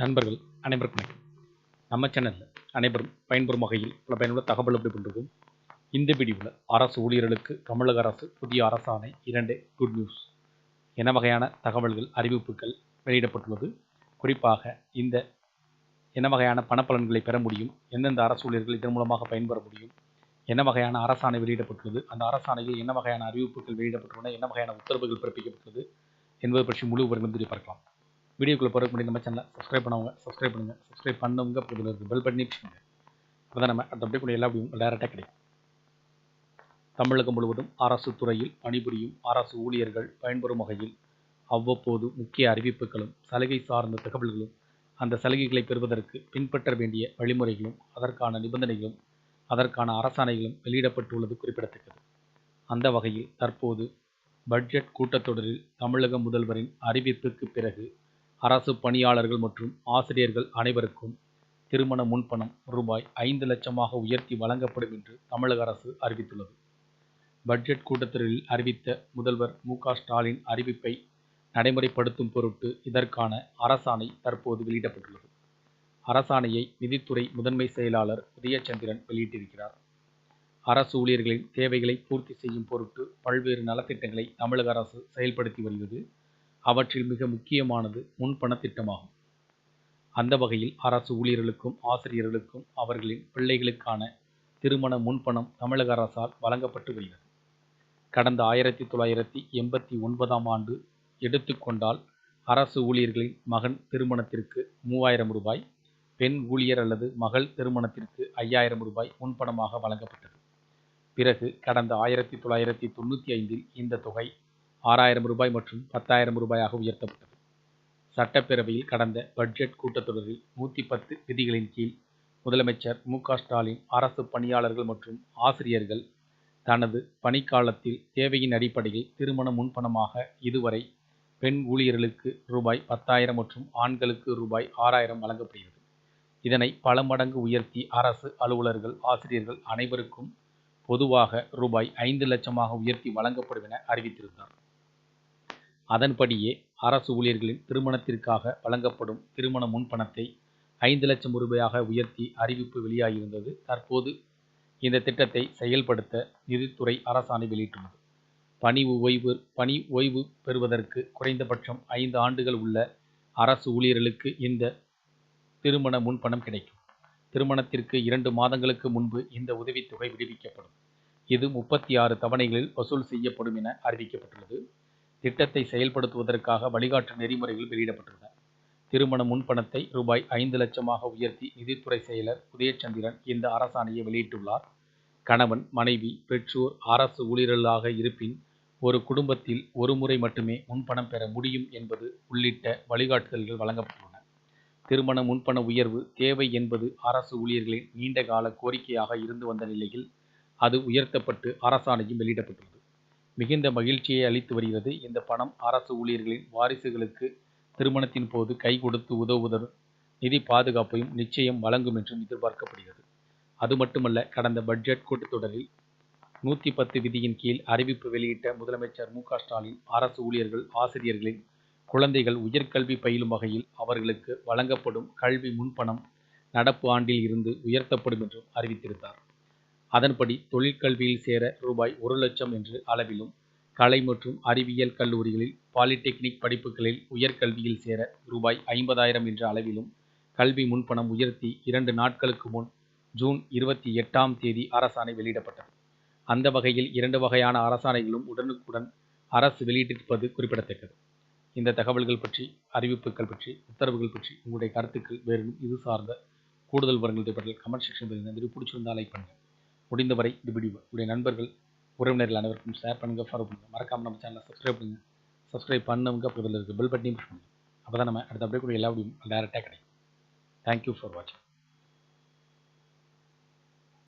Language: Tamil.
நண்பர்கள் அனைவருக்கும் வணக்கம். நம்ம சேனலில் அனைவரும் பயன்பெறும் வகையில் பல பயனுள்ள தகவல் அப்படி பண்ணுறோம் இந்த வீடியோவில் அரசு ஊழியர்களுக்கு தமிழக அரசு புதிய அரசாணை இரண்டு குட் நியூஸ் என்ன வகையான தகவல்கள் அறிவிப்புகள் வெளியிடப்பட்டுள்ளது? குறிப்பாக இந்த என்ன வகையான பணப்பலன்களை பெற முடியும்? எந்தெந்த அரசு ஊழியர்கள் இதன் மூலமாக பயன்பெற முடியும்? என்ன வகையான அரசாணை வெளியிடப்பட்டுள்ளது? அந்த அரசாணையில் என்ன வகையான அறிவிப்புகள் வெளியிடப்பட்டுள்ளன? என்ன வகையான உத்தரவுகள் பிறப்பிக்கப்பட்டுள்ளது? என்பது பற்றி முழு விவரங்களும் தெரிய பார்க்கலாம். வீடியோக்குள்ளே போகிறதுக்கு முன்னாடி நம்ம சேனலை சப்ஸ்கிரைப் பண்ணவங்க சப்ஸ்கிரைப் பண்ணுங்கள் சப்ஸ்கிரைப் பண்ணவங்க பக்கத்தில் இருக்குது பெல் பட்டனி பண்ணுங்கள் அப்போ தான் நம்ம அடுத்த அப்படியே கூட எல்லா டேரெக்டாக கிடைக்கும். தமிழகம் முழுவதும் அரசு துறையில் பணிபுரியும் அரசு ஊழியர்கள் பயன்பெறும் வகையில் அவ்வப்போது முக்கிய அறிவிப்புகளும் சலுகை சார்ந்த தகவல்களும் அந்த சலுகைகளை பெறுவதற்கு பின்பற்ற வேண்டிய வழிமுறைகளும் அதற்கான நிபந்தனைகளும் அதற்கான அரசாணைகளும் வெளியிடப்பட்டுள்ளது குறிப்பிடத்தக்கது. அந்த வகையில் தற்போது பட்ஜெட் கூட்டத்தொடரில் தமிழக முதல்வரின் அறிவிப்புக்கு பிறகு அரசு பணியாளர்கள் மற்றும் ஆசிரியர்கள் அனைவருக்கும் திருமண முன்பணம் ரூபாய் ஐந்து லட்சமாக உயர்த்தி வழங்கப்படும் என்று தமிழக அரசு அறிவித்துள்ளது. பட்ஜெட் கூட்டத்தொடரில் அறிவித்த முதல்வர் மு ஸ்டாலின் அறிவிப்பை நடைமுறைப்படுத்தும் பொருட்டு இதற்கான அரசாணை தற்போது வெளியிடப்பட்டுள்ளது. அரசாணையை நிதித்துறை முதன்மை செயலாளர் உதயச்சந்திரன் வெளியிட்டிருக்கிறார். அரசு ஊழியர்களின் தேவைகளை பூர்த்தி செய்யும் பொருட்டு பல்வேறு நலத்திட்டங்களை தமிழக அரசு செயல்படுத்தி வருகிறது. அவற்றில் மிக முக்கியமானது முன்பண திட்டமாகும் அந்த வகையில் அரசு ஊழியர்களுக்கும் ஆசிரியர்களுக்கும் அவர்களின் பிள்ளைகளுக்கான திருமண முன்பணம் தமிழக அரசால் வழங்கப்பட்டு வருகிறது. கடந்த ஆயிரத்தி தொள்ளாயிரத்தி எண்பத்தி ஒன்பதாம் ஆண்டு எடுத்துக்கொண்டால் அரசு ஊழியர்களின் மகன் திருமணத்திற்கு மூவாயிரம் ரூபாய் பெண் ஊழியர் அல்லது மகள் திருமணத்திற்கு ஐயாயிரம் ரூபாய் முன்பணமாக வழங்கப்பட்டது. பிறகு கடந்த ஆயிரத்தி தொள்ளாயிரத்தி தொண்ணூற்றி ஐந்தில் இந்த தொகை ஆறாயிரம் ரூபாய் மற்றும் பத்தாயிரம் ரூபாயாக உயர்த்தப்பட்டது. சட்டப்பேரவையில் கடந்த பட்ஜெட் கூட்டத்தொடரில் நூற்றி பத்து விதிகளின் கீழ் முதலமைச்சர் மு ஸ்டாலின் அரசு பணியாளர்கள் மற்றும் ஆசிரியர்கள் தனது பணிக்காலத்தில் தேவையின் அடிப்படையில் திருமண முன்பணமாக இதுவரை பெண் ஊழியர்களுக்கு ரூபாய் பத்தாயிரம் மற்றும் ஆண்களுக்கு ரூபாய் ஆறாயிரம் வழங்கப்படுகிறது. இதனை பல மடங்கு உயர்த்தி அரசு அலுவலர்கள் ஆசிரியர்கள் அனைவருக்கும் பொதுவாக ரூபாய் ஐந்து லட்சமாக உயர்த்தி வழங்கப்படும் என அறிவித்திருந்தார். அதன்படியே அரசு ஊழியர்களின் திருமணத்திற்காக வழங்கப்படும் திருமண முன்பணத்தை ஐந்து லட்சம் ரூபாயாக உயர்த்தி அறிவிப்பு வெளியாகியிருந்தது. தற்போது இந்த திட்டத்தை செயல்படுத்த நிதித்துறை அரசாணை வெளியிட்டுள்ளது. பணி ஓய்வு பணி ஓய்வு பெறுவதற்கு குறைந்தபட்சம் ஐந்து ஆண்டுகள் உள்ள அரசு ஊழியர்களுக்கு இந்த திருமண முன்பணம் கிடைக்கும். திருமணத்திற்கு இரண்டு மாதங்களுக்கு முன்பு இந்த உதவித்தொகை விடுவிக்கப்படும். இது முப்பத்தி ஆறு தவணைகளில் வசூல் செய்யப்படும் என அறிவிக்கப்பட்டுள்ளது. திட்டத்தை செயல்படுத்துவதற்காக வழிகாட்டு நெறிமுறைகள் வெளியிடப்பட்டுள்ளன. திருமண முன்பணத்தை ரூபாய் ஐந்து லட்சமாக உயர்த்தி நிதித்துறை செயலர் உதயச்சந்திரன் இந்த அரசாணையை வெளியிட்டுள்ளார். கணவன் மனைவி பெற்றோர் அரசு ஊழியர்களாக இருப்பின் ஒரு குடும்பத்தில் ஒரு முறை மட்டுமே முன்பணம் பெற முடியும் என்பது உள்ளிட்ட வழிகாட்டுதல்கள் வழங்கப்பட்டுள்ளன. திருமண முன்பண உயர்வு தேவை என்பது அரசு ஊழியர்களின் நீண்டகால கோரிக்கையாக இருந்து வந்த நிலையில் அது உயர்த்தப்பட்டு அரசாணையும் வெளியிடப்பட்டுள்ளது. மிகுந்த மகிழ்ச்சியை அளித்து வருகிறது. இந்த பணம் அரசு ஊழியர்களின் வாரிசுகளுக்கு திருமணத்தின் போது கை கொடுத்து உதவுவதுடன் நிதி பாதுகாப்பையும் நிச்சயம் வழங்கும் என்றும் எதிர்பார்க்கப்படுகிறது. அது மட்டுமல்ல கடந்த பட்ஜெட் கூட்டத்தொடரில் நூற்றி பத்து விதியின் கீழ் அறிவிப்பு வெளியிட்ட முதலமைச்சர் மு ஸ்டாலின் அரசு ஊழியர்கள் ஆசிரியர்களின் குழந்தைகள் உயர்கல்வி பயிலும் வகையில் அவர்களுக்கு வழங்கப்படும் கல்வி முன்பணம் நடப்பு ஆண்டில் இருந்து உயர்த்தப்படும் என்றும் அறிவித்திருந்தார். அதன்படி தொழிற்கல்வியில் சேர ரூபாய் ஒரு லட்சம் என்று அளவிலும் கலை மற்றும் அறிவியல் கல்லூரிகளில் பாலிடெக்னிக் படிப்புகளில் உயர்கல்வியில் சேர ரூபாய் ஐம்பதாயிரம் என்ற அளவிலும் கல்வி முன்பணம் உயர்த்தி இரண்டு நாட்களுக்கு முன் ஜூன் இருபத்தி எட்டாம் தேதி அரசாணை வெளியிடப்பட்டது. அந்த வகையில் இரண்டு வகையான அரசாணைகளும் உடனுக்குடன் அரசு வெளியிட்டிருப்பது குறிப்பிடத்தக்கது. இந்த தகவல்கள் பற்றி அறிவிப்புகள் பற்றி உத்தரவுகள் பற்றி உங்களுடைய கருத்துக்கள் வேறு இது சார்ந்த கூடுதல் விவரங்கள் பற்றி கமெண்ட் செக்ஷன் பதிவு பிடிச்சிருந்தால் லைக் பண்ணுங்கள் முடிந்தவரை இந்த வீடியோ உடைய நண்பர்கள் உறவினர்கள் அனைவருக்கும் ஷேர் பண்ணுங்கள் ஃபாலோ பண்ணுங்கள் மறக்காமல் நம்ம சேனலை சப்ஸ்கிரைப் பண்ணுங்கள் சப்ஸ்கிரைப் பண்ணவங்க பக்கத்தில் இருக்க பெல் பட்டனையும் புஷ் பண்ணுங்கள் அப்போ தான் நம்ம அடுத்த அப்படியே கூட எல்லா வீடியோ டேரெக்டாக கிடைக்கும். தேங்க்யூ ஃபார் வாட்சிங்